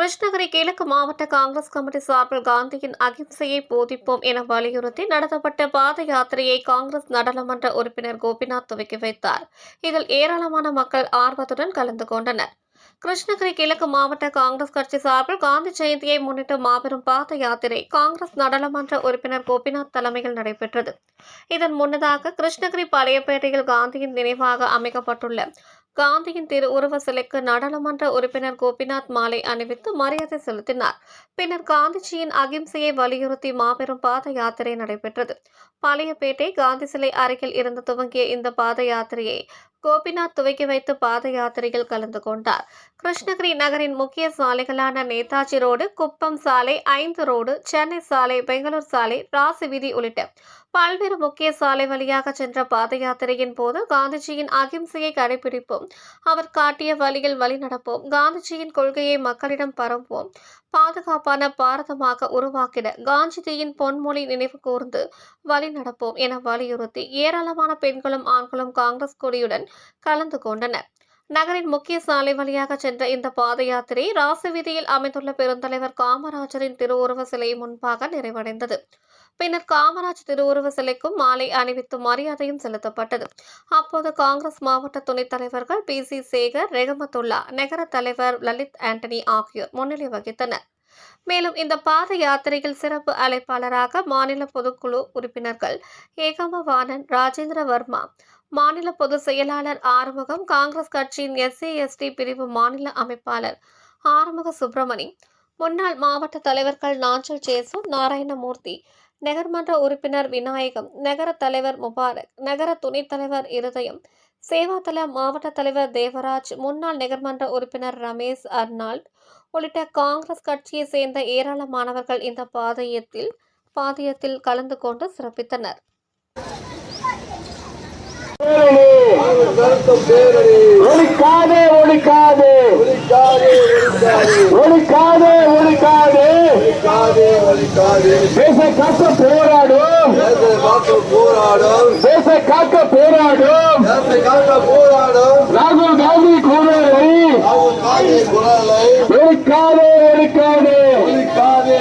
கிருஷ்ணகிரி கிழக்கு மாவட்ட காங்கிரஸ் கமிட்டி சார்பில் காந்தியின் அகிம்சையை போதிப்போம் என வலியுறுத்தி நடத்தப்பட்ட பாத யாத்திரையை காங்கிரஸ் நாடாளுமன்ற உறுப்பினர் கோபிநாத் துவக்கி வைத்தார். இதில் ஏராளமான மக்கள் ஆர்வத்துடன் கலந்து கொண்டனர். கிருஷ்ணகிரி கிழக்கு மாவட்ட காங்கிரஸ் கட்சி சார்பில் காந்தி ஜெயந்தியை முன்னிட்டு மாபெரும் பாத யாத்திரை காங்கிரஸ் நாடாளுமன்ற உறுப்பினர் கோபிநாத் தலைமையில் நடைபெற்றது. இதன் முன்னதாக கிருஷ்ணகிரி பழையப்பேட்டையில் காந்தியின் நினைவாக அமைக்கப்பட்டுள்ள காந்தியின் திரு உருவ சிலைக்கு நாடாளுமன்ற உறுப்பினர் கோபிநாத் மாலை அணிவித்து மரியாதை செலுத்தினார். பின்னர் காந்திஜியின் அகிம்சையை வலியுறுத்தி மாபெரும் பாத யாத்திரை நடைபெற்றது. பழையப்பேட்டை காந்தி சிலை அருகில் இருந்து துவங்கிய இந்த பாத யாத்திரையை கோபிநாத் துவக்கி வைத்து பாத யாத்திரையில் கலந்து கொண்டார். கிருஷ்ணகிரி நகரின் முக்கிய சாலைகளான நேதாஜி ரோடு குப்பம் சாலை ஐந்து ரோடு சென்னை சாலை பெங்களூர் சாலை ராசி வீதி உள்ளிட்ட பல்வேறு முக்கிய சாலை வழியாக சென்ற பாத யாத்திரையின் போது காந்திஜியின் அகிம்சையை கடைபிடிப்போம். அவர் காட்டிய வழியில் வழி நடப்போம். காந்திஜியின் கொள்கையை மக்களிடம் பரப்புவோம். பாதுகாப்பான பாரதமாக உருவாக்கிட காந்திஜியின் பொன்மொழி நினைவு கூர்ந்து வழி நடப்போம் என வலியுறுத்தி ஏராளமான பெண்களும் ஆண்களும் காங்கிரஸ் கொடியுடன் கலந்து கொண்டனர் நகரின் முக்கிய சாலை வழியாக சென்ற இந்த பாத யாத்திரை ராசவீதியில் அமைந்துள்ள பெருந்தலைவர் காமராஜரின் திருவுருவ சிலை முன்பாக நிறைவடைந்தது. பின்னர் காமராஜ் திருவுருவ சிலைக்கும் மாலை அணிவித்து மரியாதையும் செலுத்தப்பட்டது. அப்போது காங்கிரஸ் மாவட்ட துணைத் தலைவர்கள் பி. சி. சேகர் ரெகமத்துல்லா நகர தலைவர் லலித் ஆண்டனி ஆகியோர் முன்னிலை வகித்தனர். மேலும் இந்த பாத யாத்திரையில் சிறப்பு அழைப்பாளராக மாநில பொதுக்குழு உறுப்பினர்கள் ஏகமவானன் ராஜேந்திர வர்மா மாநில பொதுச் செயலாளர் ஆறுமுகம் காங்கிரஸ் கட்சியின் எஸ்சி எஸ்டி பிரிவு மாநில அமைப்பாளர் ஆறுமுக சுப்பிரமணி முன்னாள் மாவட்ட தலைவர்கள் நாஞ்சல் ஜேசு நாராயணமூர்த்தி நகர்மன்ற உறுப்பினர் விநாயகம் நகர தலைவர் முபாரக் நகர துணைத் தலைவர் இருதயம் சேவாதள மாவட்ட தலைவர் தேவராஜ் முன்னாள் நகர்மன்ற உறுப்பினர் ரமேஷ் அர்னால்ட் உள்ளிட்ட காங்கிரஸ் கட்சியை சேர்ந்த ஏராளமானவர்கள் இந்த பாதையத்தில் பாதையத்தில் கலந்து கொண்டு சிறப்பித்தனர். ஒழிக்காதே ஒழிக்காதே ஒழிக்காதே ஒழிக்காதே தேச காக்க போராடும். தேச காக்க போராடும். ராகுல் காந்தி கூறுவதை ஒழிக்காதே ஒழிக்காதே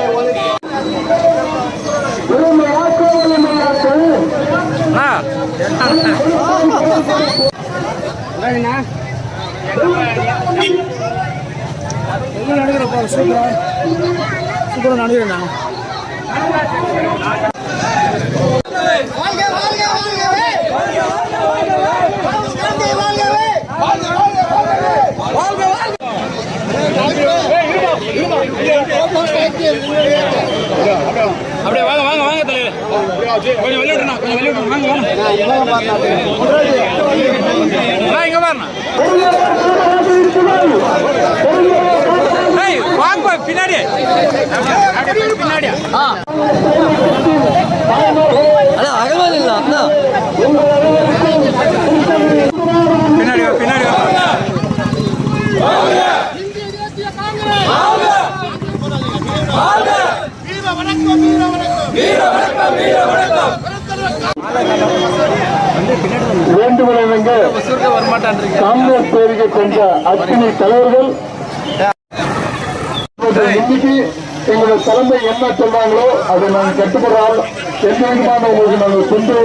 உரிமையாக்கு நடிக்கிறப்பா சூப்பரா? கூட நடந்துருந்தாங்க அப்படியே வாங்க வாங்க வாங்க தலைவர். கொஞ்சம் வெளியிடணும் கொஞ்சம் வெளியிடணும் வாங்க வாங்க. இங்க பாருண்ணா. பின்னாடி. பின்னாடி வா இந்திய தேசிய காங்கிரஸ் வீர வணக்கம் வீர வணக்கம் வீர வணக்கம் வேண்டுமென காங்கிரஸ் பேருக்கு சென்ற அத்தனை தலைவர்கள் இன்னைக்கு எங்களுடைய தலைமை என்ன சொல்றாங்களோ அதை நாங்கள் கட்டுப்படுறால் எந்த விதமான உங்களுக்கு நாங்கள் தொந்தரவு